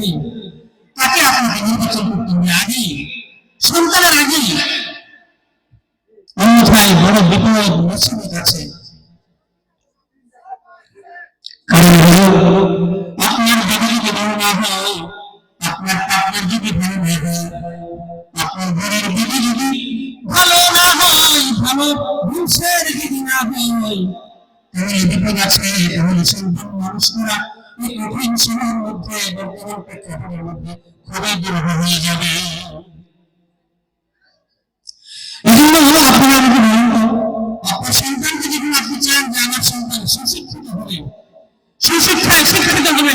চলবে তাকে আপনাকে নির্বাচন করতে হবে। আগেই সন্তানের আগেই অন্যথায় বড় বিপদ মুসিবত আছে। আপনার দিদি যদি ভালো না হয়, আপনার পার্টনার যদি ভালো না হয়, আপনার ঘরের দিদি যদি ভালো না হয়, ভালো বংশের যদি না হয়, তাহলে বিপদ আছে, তাহলে সন্তান মানুষ আপনারা হবে সুশিক্ষায় শিক্ষিত হবে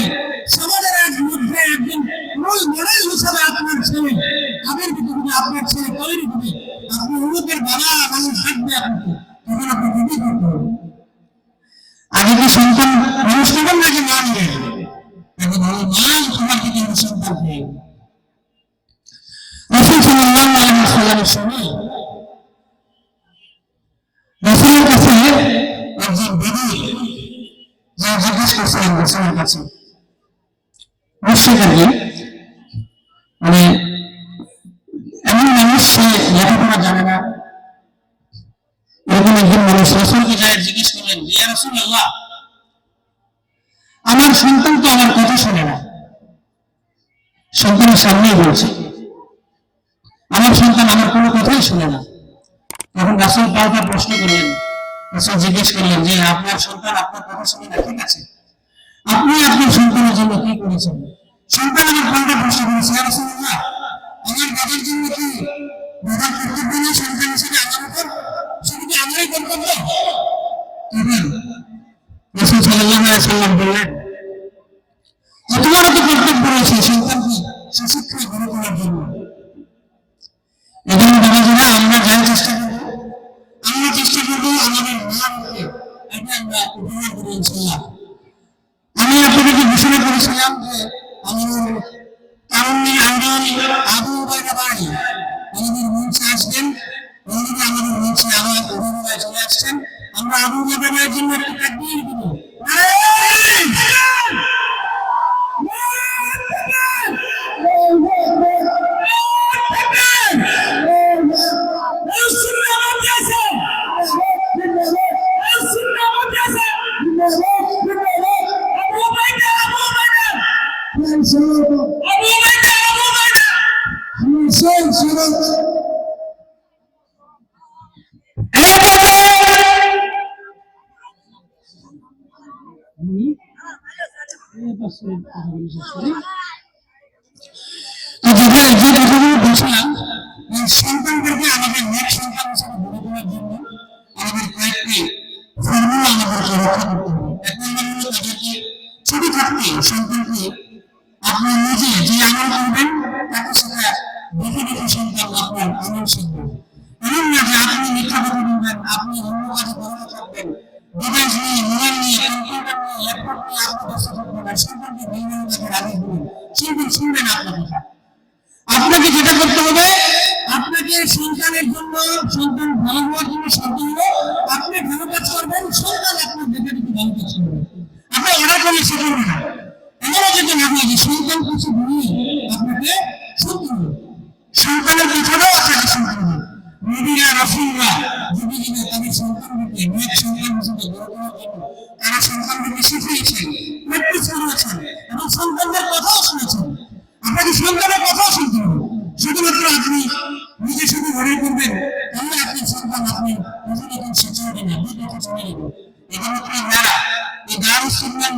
সমাজের এক মধ্যে একজন রোল আপনার ছেলে তাদের যদি আপনার ছেলে তৈরি হবে আপনি অমুকের বাবা মানুষ থাকবে আপনাকে তখন আপনি হবে আগে কি সন্তান মানুষ করবেন নাকি দেন আগে ভালো মান তোমার দিকে সন্তান রসুলের কাছে একজন দিদি যে জিজ্ঞেস করছিলেন রসুলের কাছে মানে এমন মানুষ সে লেখাপড়া জানে না আমার সন্তান তো আমার কথা শোনে না। সন্তানের সামনেই বলছে। আমার সন্তান আমার কোনো কথাই শুনে না। তখন রাসুল পাল্টা প্রশ্ন করলেন। জিজ্ঞেস করলেন যে আপনার সন্তান আপনার কথা শুনে না ঠিক আছে? আপনি আপনার সন্তানের জন্য কি করেছেন? সন্তান আমার পাল্টা প্রশ্ন করেছে "ইয়া রাসূলুল্লাহ, আমার বাবার জন্য কি বাবার কর্তব্য নেই সন্তান হিসেবে আমার উপর শুধু কি আমারই কর্তব্য তখন রাসূল আলাইহি সাল্লাম বললেন যে তোমারও তো কর্তব্য রয়েছে সন্তানকে সুশিক্ষায় গড়ে তোলার জন্য এজন্য বাবাজিরা আমরা আমরা আমাদের মাকে এটা আমরা আমাদের তারুণ্যের আন্দোলন আবু বাড়ি আমাদের মঞ্চে আসবেন আমাদের মঞ্চে আমার অভিনয় চলে আসছেন আমরা আবু বাড়ির জন্য একটু তাকবীর দিব। তো যেটা সন্তানদেরকে আপনি যে আমল করবেন তাকে সেটা দেখে দেখে সন্তান আপনার আমল শিখবে না যে আপনি মিথ্যা কথা বলবেন আপনি অন্য কাজে ব্যস্ত থাকবেন মোবাইল নিয়ে আপনাকে যেটা করতে হবে, আপনাকে সন্তানের জন্য, সন্তান ভালো হওয়ার জন্য সন্তান আপনি ভালো কাজ করবেন, সন্তান আপনার দেখে ভালো কাজ করবে। আপনি অর্ডার করলে শিখবেন না সন্তান এবং সন্তানদের কথাও শুনেছেন আপনাকে সন্তানের কথাও শুনতে শুধুমাত্র আপনি নিজে শুধু মনে করবেন, তাহলে আপনার সন্তান আপনি নতুন শিক্ষা দেবেন দুই কথা শুনে নেবেন এখানে আপনার মারা এই দারুস সন্তান